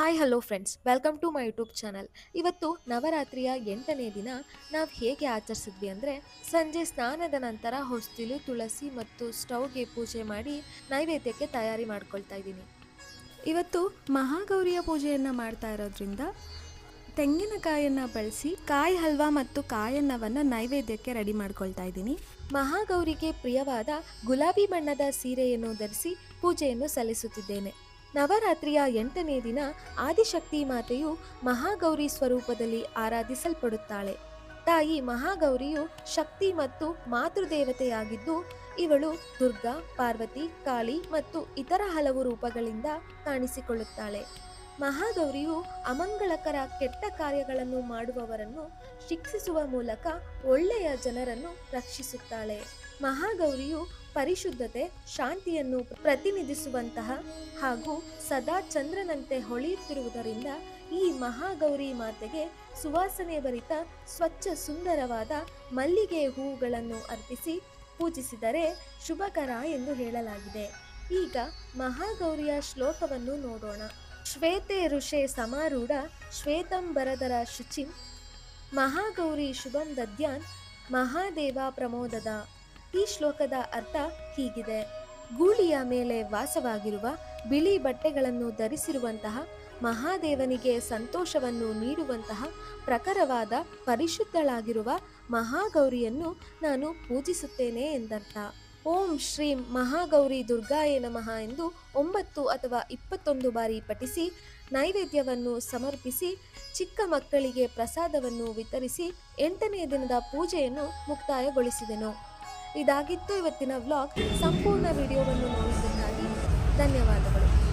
Hi hello friends welcome to my YouTube channel ಇವತ್ತು ನವರಾತ್ರಿಯ ಎಂಟನೇ ದಿನ ನಾವು ಹೇಗೆ ಆಚರಿಸಿದ್ವಿ ಅಂದರೆ ಸಂಜೆ ಸ್ನಾನದ ನಂತರ ಹೊಸ್ತಿಲು, ತುಳಸಿ ಮತ್ತು ಸ್ಟೌಗೆ ಪೂಜೆ ಮಾಡಿ ನೈವೇದ್ಯಕ್ಕೆ ತಯಾರಿ ಮಾಡ್ಕೊಳ್ತಾ ಇದ್ದೀನಿ. ಇವತ್ತು ಮಹಾಗೌರಿಯ ಪೂಜೆಯನ್ನು ಮಾಡ್ತಾ ಇರೋದ್ರಿಂದ ತೆಂಗಿನಕಾಯನ್ನು ಬಳಸಿ ಕಾಯಿ ಹಲ್ವಾ ಮತ್ತು ಕಾಯನ್ನವನ್ನು ನೈವೇದ್ಯಕ್ಕೆ ರೆಡಿ ಮಾಡ್ಕೊಳ್ತಾ ಇದ್ದೀನಿ. ಮಹಾಗೌರಿಗೆ ಪ್ರಿಯವಾದ ಗುಲಾಬಿ ಬಣ್ಣದ ಸೀರೆಯನ್ನು ಧರಿಸಿ ಪೂಜೆಯನ್ನು ಸಲ್ಲಿಸುತ್ತಿದ್ದೇನೆ. ನವರಾತ್ರಿಯ ಎಂಟನೇ ದಿನ ಆದಿಶಕ್ತಿ ಮಾತೆಯು ಮಹಾಗೌರಿ ಸ್ವರೂಪದಲ್ಲಿ ಆರಾಧಿಸಲ್ಪಡುತ್ತಾಳೆ. ತಾಯಿ ಮಹಾಗೌರಿಯು ಶಕ್ತಿ ಮತ್ತು ಮಾತೃದೇವತೆಯಾಗಿದ್ದು, ಇವಳು ದುರ್ಗಾ, ಪಾರ್ವತಿ, ಕಾಳಿ ಮತ್ತು ಇತರ ಹಲವು ರೂಪಗಳಿಂದ ಕಾಣಿಸಿಕೊಳ್ಳುತ್ತಾಳೆ. ಮಹಾಗೌರಿಯು ಅಮಂಗಳಕರ ಕೆಟ್ಟ ಕಾರ್ಯಗಳನ್ನು ಮಾಡುವವರನ್ನು ಶಿಕ್ಷಿಸುವ ಮೂಲಕ ಒಳ್ಳೆಯ ಜನರನ್ನು ರಕ್ಷಿಸುತ್ತಾಳೆ. ಮಹಾಗೌರಿಯು ಪರಿಶುದ್ಧತೆ, ಶಾಂತಿಯನ್ನು ಪ್ರತಿನಿಧಿಸುವಂತಹ ಹಾಗೂ ಸದಾ ಚಂದ್ರನಂತೆ ಹೊಳೆಯುತ್ತಿರುವುದರಿಂದ ಈ ಮಹಾಗೌರಿ ಮಾತೆಗೆ ಸುವಾಸನೆ ಭರಿತ, ಸ್ವಚ್ಛ, ಸುಂದರವಾದ ಮಲ್ಲಿಗೆ ಹೂವುಗಳನ್ನು ಅರ್ಪಿಸಿ ಪೂಜಿಸಿದರೆ ಶುಭಕರ ಎಂದು ಹೇಳಲಾಗಿದೆ. ಈಗ ಮಹಾಗೌರಿಯ ಶ್ಲೋಕವನ್ನು ನೋಡೋಣ. ಶ್ವೇತೆ ಋಷೆ ಸಮಾರೂಢ ಶ್ವೇತಂಬರದರ ಶುಚಿಂ, ಮಹಾಗೌರಿ ಶುಭಂ ದದ್ಯಾನ್, ಮಹಾದೇವ ಪ್ರಮೋದದ. ಈ ಶ್ಲೋಕದ ಅರ್ಥ ಹೀಗಿದೆ. ಗೂಳಿಯ ಮೇಲೆ ವಾಸವಾಗಿರುವ ಬಿಳಿ ಬಟ್ಟೆಗಳನ್ನು ಧರಿಸಿರುವಂತಹ ಮಹಾದೇವನಿಗೆ ಸಂತೋಷವನ್ನು ನೀಡುವಂತಹ ಪ್ರಖರವಾದ ಪರಿಶುದ್ಧಳಾಗಿರುವ ಮಹಾಗೌರಿಯನ್ನು ನಾನು ಪೂಜಿಸುತ್ತೇನೆ ಎಂದರ್ಥ. ಓಂ ಶ್ರೀ ಮಹಾಗೌರಿ ದುರ್ಗಾಯೇ ನಮಃ ಎಂದು ಒಂಬತ್ತು ಅಥವಾ ಇಪ್ಪತ್ತೊಂದು ಬಾರಿ ಪಠಿಸಿ, ನೈವೇದ್ಯವನ್ನು ಸಮರ್ಪಿಸಿ, ಚಿಕ್ಕ ಮಕ್ಕಳಿಗೆ ಪ್ರಸಾದವನ್ನು ವಿತರಿಸಿ, ಎಂಟನೇ ದಿನದ ಪೂಜೆಯನ್ನು ಮುಕ್ತಾಯಗೊಳಿಸಿದೆನು. ಇದಾಗಿತ್ತು ಇವತ್ತಿನ ವ್ಲಾಗ್. ಸಂಪೂರ್ಣ ವಿಡಿಯೋವನ್ನು ನೋಡಿದ್ದಕ್ಕಾಗಿ ಧನ್ಯವಾದಗಳು.